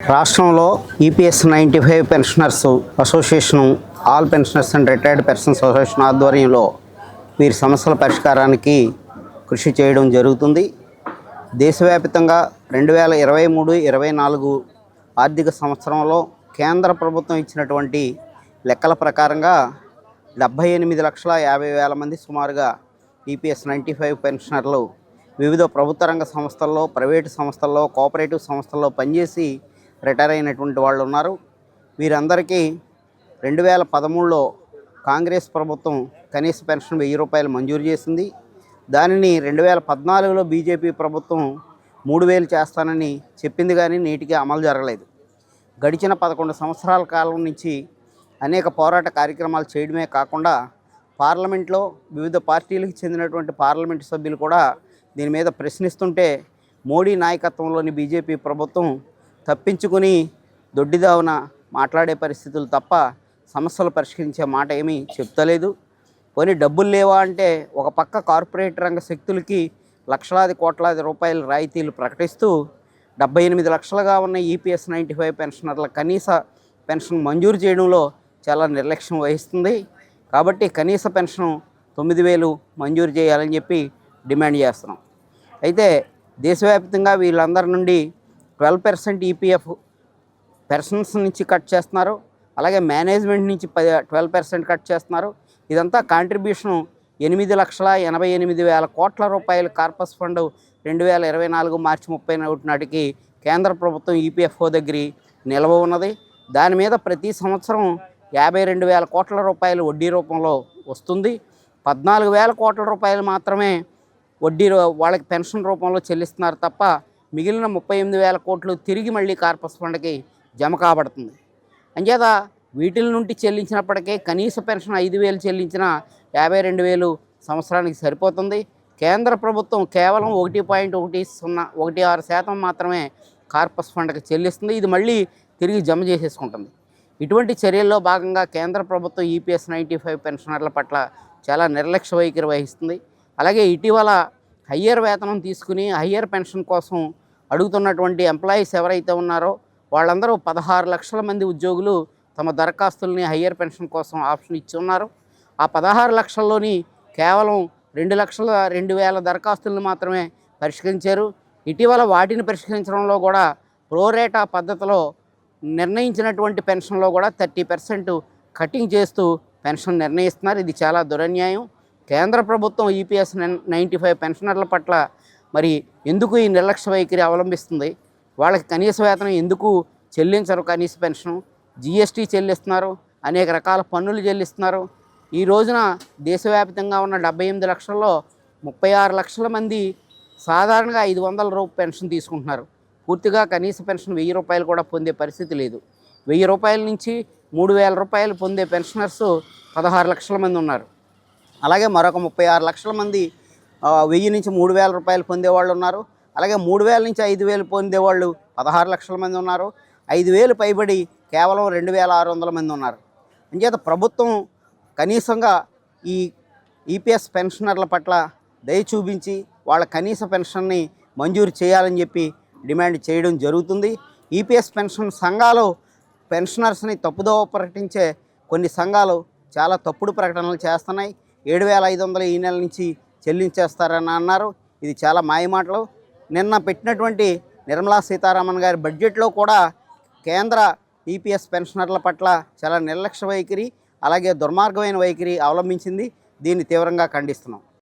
రాష్ట్రంలో EPS ninety five pensioners association all pensioners and retired pensions association ఆధ్వర్యంలో వీరి సమస్యల పరిష్కారానికి కృషి చేయడం జరుగుతుంది. దేశవ్యాప్తంగా రెండు వేల ఇరవై మూడు ఇరవై నాలుగు ఆర్థిక సంవత్సరంలో కేంద్ర ప్రభుత్వం ఇచ్చినటువంటి లెక్కల ప్రకారంగా డెబ్భై ఎనిమిది లక్షల యాభై వేల మంది సుమారుగా ఈపీఎస్ నైంటీ ఫైవ్ పెన్షనర్లు వివిధ ప్రభుత్వ రంగ సంస్థల్లో ప్రైవేటు సంస్థల్లో కోఆపరేటివ్ సంస్థల్లో పనిచేసి రిటైర్ అయినటువంటి వాళ్ళు ఉన్నారు. వీరందరికీ రెండు వేల పదమూడులో కాంగ్రెస్ ప్రభుత్వం కనీస పెన్షన్ వెయ్యి రూపాయలు మంజూరు చేసింది. దానిని రెండు వేల పద్నాలుగులో బీజేపీ ప్రభుత్వం మూడు వేలు చేస్తానని చెప్పింది కానీ నేటికి అమలు జరగలేదు. గడిచిన పదకొండు సంవత్సరాల కాలం నుంచి అనేక పోరాట కార్యక్రమాలు చేయడమే కాకుండా పార్లమెంట్లో వివిధ పార్టీలకు చెందినటువంటి పార్లమెంటు సభ్యులు కూడా దీని మీద ప్రశ్నిస్తుంటే మోడీ నాయకత్వంలోని బీజేపీ ప్రభుత్వం తప్పించుకుని దొడ్డిదావున మాట్లాడే పరిస్థితులు తప్ప సమస్యలు పరిష్కరించే మాట ఏమీ చెప్తలేదు. పోనీ డబ్బులు లేవా అంటే ఒక పక్క కార్పొరేట్ రంగ శక్తులకి లక్షలాది కోట్లాది రూపాయల రాయితీలు ప్రకటిస్తూ డెబ్బై ఎనిమిది లక్షలుగా ఉన్న ఈపీఎస్ నైంటీ ఫైవ్ పెన్షనర్ల కనీస పెన్షన్ మంజూరు చేయడంలో చాలా నిర్లక్ష్యం వహిస్తుంది. కాబట్టి కనీస పెన్షన్ తొమ్మిది వేలు మంజూరు చేయాలని చెప్పి డిమాండ్ చేస్తున్నాం. అయితే దేశవ్యాప్తంగా వీళ్ళందరి నుండి ట్వెల్వ్ పర్సెంట్ ఈపీఎఫ్ పెర్సన్స్ నుంచి కట్ చేస్తున్నారు. అలాగే మేనేజ్మెంట్ నుంచి పది ట్వెల్వ్ పర్సెంట్ కట్ చేస్తున్నారు. ఇదంతా కాంట్రిబ్యూషన్ ఎనిమిది లక్షల ఎనభై ఎనిమిది వేల కోట్ల రూపాయలు కార్పస్ ఫండ్ రెండు వేల ఇరవై నాలుగు మార్చి ముప్పై ఒకటి నాటికి కేంద్ర ప్రభుత్వం ఈపీఎఫ్ఓ దగ్గర నిల్వ ఉన్నది. దాని మీద ప్రతి సంవత్సరం యాభై రెండు వేల కోట్ల రూపాయలు వడ్డీ రూపంలో వస్తుంది. పద్నాలుగు వేల కోట్ల రూపాయలు మాత్రమే వడ్డీ రూ- వాళ్ళకి పెన్షన్ రూపంలో చెల్లిస్తున్నారు తప్ప మిగిలిన ముప్పై ఎనిమిది వేల కోట్లు తిరిగి మళ్ళీ కార్పస్ ఫండ్కి జమ కాబడుతుంది. అంచేత వీటిల నుండి చెల్లించినప్పటికీ కనీస పెన్షన్ ఐదు వేలు చెల్లించిన యాభై రెండు వేలు సంవత్సరానికి సరిపోతుంది. కేంద్ర ప్రభుత్వం కేవలం ఒకటి పాయింట్ ఒకటి సున్నా ఒకటి ఆరు శాతం మాత్రమే కార్పస్ ఫండ్కి చెల్లిస్తుంది. ఇది మళ్ళీ తిరిగి జమ చేసేసుకుంటుంది. ఇటువంటి చర్యల్లో భాగంగా కేంద్ర ప్రభుత్వం ఈపీఎస్ నైంటీ ఫైవ్ పెన్షనర్ల పట్ల చాలా నిర్లక్ష్య వైఖరి వహిస్తుంది. అలాగే ఇటీవల హయ్యర్ వేతనం తీసుకుని హయ్యర్ పెన్షన్ కోసం అడుగుతున్నటువంటి ఎంప్లాయీస్ ఎవరైతే ఉన్నారో వాళ్ళందరూ పదహారు లక్షల మంది ఉద్యోగులు తమ దరఖాస్తుల్ని హయ్యర్ పెన్షన్ కోసం ఆప్షన్ ఇచ్చి ఉన్నారు. ఆ పదహారు లక్షల్లోని కేవలం రెండు లక్షల రెండు వేల దరఖాస్తులను మాత్రమే పరిష్కరించారు. ఇటీవల వాటిని పరిష్కరించడంలో కూడా ప్రోరేటా పద్ధతిలో నిర్ణయించినటువంటి పెన్షన్లో కూడా థర్టీ పర్సెంట్ కటింగ్ చేస్తూ పెన్షన్ నిర్ణయిస్తున్నారు. ఇది చాలా దురన్యాయం. కేంద్ర ప్రభుత్వం ఈపీఎస్ నైంటీ ఫైవ్ పెన్షనర్ల పట్ల మరి ఎందుకు ఈ నిర్లక్ష్య వైఖరి అవలంబిస్తుంది? వాళ్ళకి కనీస వేతనం ఎందుకు చెల్లించరు? కనీస పెన్షన్ జిఎస్టీ చెల్లిస్తున్నారు. అనేక రకాల పన్నులు చెల్లిస్తున్నారు. ఈ రోజున దేశవ్యాప్తంగా ఉన్న డెబ్బై ఎనిమిది లక్షల్లో ముప్పై ఆరు లక్షల మంది సాధారణంగా ఐదు వందల రూపాయలు పెన్షన్ తీసుకుంటున్నారు. పూర్తిగా కనీస పెన్షన్ వెయ్యి రూపాయలు కూడా పొందే పరిస్థితి లేదు. వెయ్యి రూపాయల నుంచి మూడు వేల రూపాయలు పొందే పెన్షనర్స్ పదహారు లక్షల మంది ఉన్నారు. అలాగే మరొక ముప్పై ఆరు లక్షల మంది వెయ్యి నుంచి మూడు వేల రూపాయలు పొందేవాళ్ళు ఉన్నారు. అలాగే మూడు వేల నుంచి ఐదు వేలు పొందేవాళ్ళు పదహారు లక్షల మంది ఉన్నారు. ఐదు వేలు పైబడి కేవలం రెండు వేల ఆరు వందల మంది ఉన్నారు. అంచేత ప్రభుత్వం కనీసంగా ఈ ఈపీఎస్ పెన్షనర్ల పట్ల దయ చూపించి వాళ్ళ కనీస పెన్షన్ని మంజూరు చేయాలని చెప్పి డిమాండ్ చేయడం జరుగుతుంది. ఈపీఎస్ పెన్షన్ సంఘాలు పెన్షనర్స్ని తప్పుదోవ ప్రకటించే కొన్ని సంఘాలు చాలా తప్పుడు ప్రకటనలు చేస్తున్నాయి. ఏడు వేల ఐదు వందలు ఈ నెల నుంచి చెల్లించేస్తారని అన్నారు. ఇది చాలా మాయమాటలు నిన్న పెట్టినటువంటి నిర్మలా సీతారామన్ గారి బడ్జెట్లో కూడా కేంద్ర ఈపీఎస్ పెన్షనర్ల పట్ల చాలా నిర్లక్ష్య వైఖరి అలాగే దుర్మార్గమైన వైఖరి అవలంబించింది. దీన్ని తీవ్రంగా ఖండిస్తున్నాం.